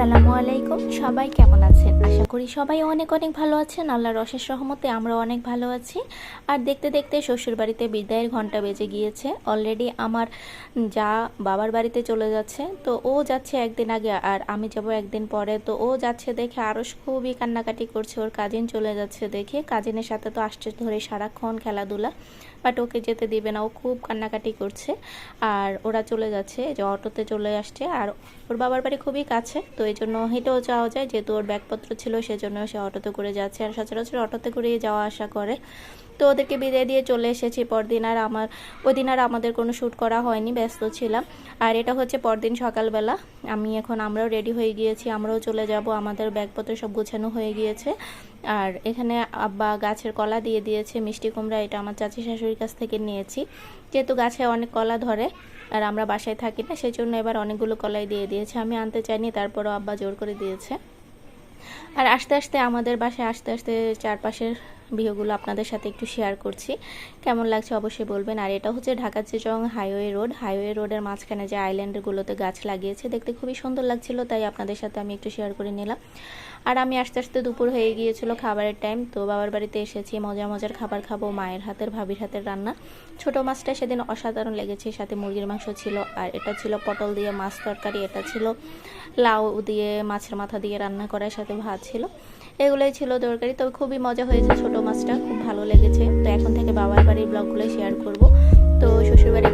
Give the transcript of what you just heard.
আলাইকুম। সবাই কেমন আছেন? আশা করি সবাই অনেক অনেক ভালো আছেন। আল্লাহর অশেষ রহমতে আমরা অনেক ভালো আছি। আর দেখতে দেখতে শ্বশুর বাড়িতে বিদায়ের ঘণ্টা বেজে গিয়েছে। অলরেডি আমার যা বাবার বাড়িতে চলে যাচ্ছে, তো ও যাচ্ছে একদিন আগে আর আমি যাব একদিন পরে। তো ও যাচ্ছে দেখে আরও খুবই কান্নাকাটি করছে। ওর কাজিন চলে যাচ্ছে দেখে। কাজিনের সাথে তো আসছে ধরে সারাক্ষণ খেলাধুলা বাট ওকে যেতে দিবে না। ও খুব কান্নাকাটি করছে। আর ওরা চলে যাচ্ছে যে অটোতে চলে আসছে। আর ওর বাবার বাড়ি খুবই কাছে, তো এই জন্য হেঁটেও যাওয়া যায়। যেহেতু ওর ব্যাগপত্র ছিল, সেজন্য সে অটোতে করে যাচ্ছে। আর সচরাচর অটোতে করেই যাওয়া আসা করে। তো ওদেরকে বিদায় দিয়ে চলে এসেছি পরদিন। আর আমার ওই দিন আর আমাদের কোনো শ্যুট করা হয়নি, ব্যস্ত ছিলাম। আর এটা হচ্ছে পরদিন সকালবেলা। আমি এখন আমরাও রেডি হয়ে গিয়েছি, আমরাও চলে যাব। আমাদের ব্যাগপত্র সব গোছানো হয়ে গিয়েছে। আর এখানে আব্বা গাছের কলা দিয়ে দিয়েছে, মিষ্টি কুমড়া। এটা আমার চাচি শাশুড়ির কাছ থেকে নিয়েছি। যেহেতু গাছে অনেক কলা ধরে আর আমরা বাসায় থাকি না সেই জন্য এবার অনেকগুলো কলাই দিয়ে দিয়েছে। আমি আনতে চাইনি, তারপরও আব্বা জোর করে দিয়েছে। আর আস্তে আস্তে আমাদের বাসায় আস্তে আস্তে চারপাশের ভিউগুলো আপনাদের সাথে একটু শেয়ার করছি। কেমন লাগছে অবশ্যই বলবেন। আর এটা হচ্ছে ঢাকা চিচং হাইওয়ে রোড। হাইওয়ে রোডের মাঝখানে যে আইল্যান্ডগুলোতে গাছ লাগিয়েছে, দেখতে খুবই সুন্দর লাগছিল, তাই আপনাদের সাথে আমি একটু শেয়ার করে নিলাম। আর আমি আস্তে আস্তে দুপুর হয়ে গিয়েছিল খাবারের টাইম তো বাবার বাড়িতে এসেছি, মজার মজার খাবার খাব, মায়ের হাতের, ভাবির হাতের রান্না। ছোট মাছটা সেদিন অসাধারণ লেগেছে, সাথে মুরগির মাংস ছিল, আর এটা ছিল পটল দিয়ে মাছ তরকারি, এটা ছিল লাউ দিয়ে মাছের মাথা দিয়ে রান্না করার সাথে ভাত ছিল। এগুলোই ছিল তরকারি তবে খুবই মজা হয়েছে ছোট মাছটা খুব ভালো লেগেছে। তো এখন থেকে বাবার বাড়ির ব্লগগুলো শেয়ার করব। তো শ্বশুরবাড়ির